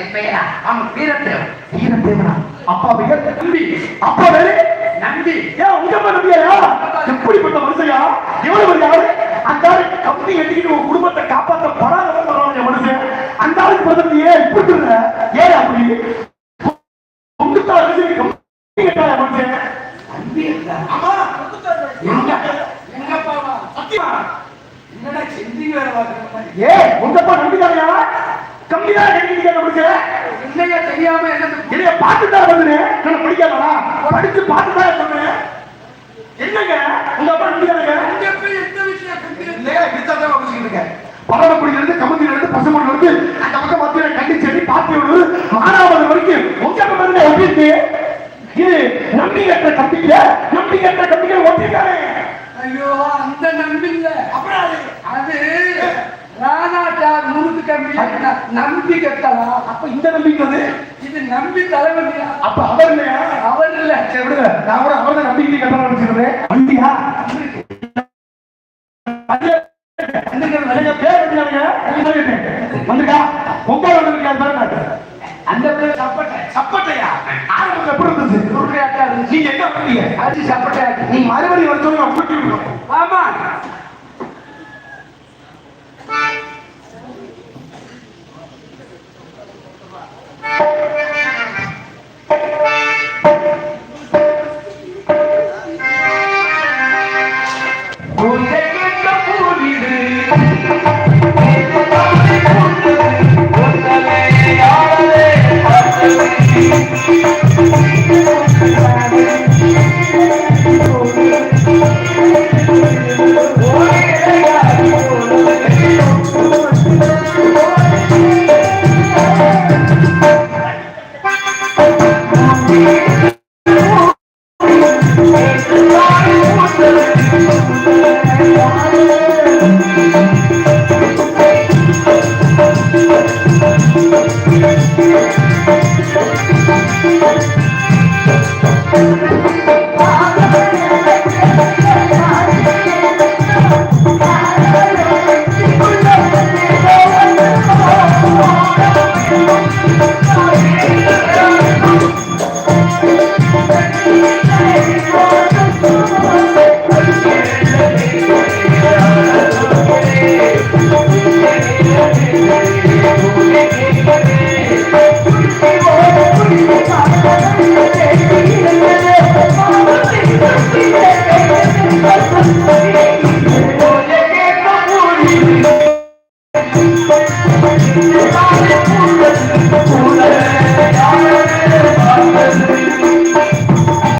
என் பெயரா? ஆமா வீரத்தேவன். வீரத்தேவனா? அப்பா பெயர் நம்பி. அப்பா பேரு நம்பி. ஏன் உங்க அப்பா நம்பியா? எப்படிப்பட்ட மனுஷயா? எவ்வளவு யாரு? அந்த ஆளு கம்பெனி கட்டிக்கிட்டு உங்க குடும்பத்தை காப்பாத்த வர்றான் மனுஷன். அந்த ஆளுக்கு பதில் ஏன் இப்படி ஏன் அப்படி? ஏ உங்க அப்பா தான் கட்டிக்கிட்டு மனுஷன் என்னையா தெரியாம என்ன என்னைய பார்த்துட்டா வந்து நான் படிக்காதா படிச்சு பார்த்துட்டா சொன்னேன் என்னங்க? உங்க அப்பா போய் எந்த விஷயம் இல்லையா விசாதான் பேசிக்கிட்டு இருக்கேன் பரவக்குடியில இருந்து கமுதியில இருந்து பசுமொழில இருந்து அந்த பக்கம் மத்தியில கண்டிச்சேரி பாத்தியோடு மானாவது வரைக்கும். உங்க எப்படி இருக்கு? இது நம்பி கட்ட கம்பிக்கல நம்பி கட்ட கம்பிக்கல ஒட்டிருக்காரு ஐயோ அந்த நம்பி இல்ல அப்புறம் அது அது ராணாட்டார் முறுக்கு கம்பி நம்பி கட்டலாம் அப்ப இந்த நம்பிக்கிறது இது நம்பி தலைவலியா அப்ப அவர் அவர் இல்ல. சரி விடுங்க. நான் கூட அவர் தான் நம்பிக்கை கட்டணும் நினைச்சிருந்தேன் வண்டியா வந்திருக்கா பொங்கல் வந்திருக்கா பாருங்க. அந்த சப்பட்டை. சப்பட்டையா? ஆரம்பம் எப்படி இருந்துச்சு. நீங்க எங்க வந்தீங்க? அது சப்பட்டை நீ மறுபடியும் நான் கூட்டி விடுறேன் ஆமா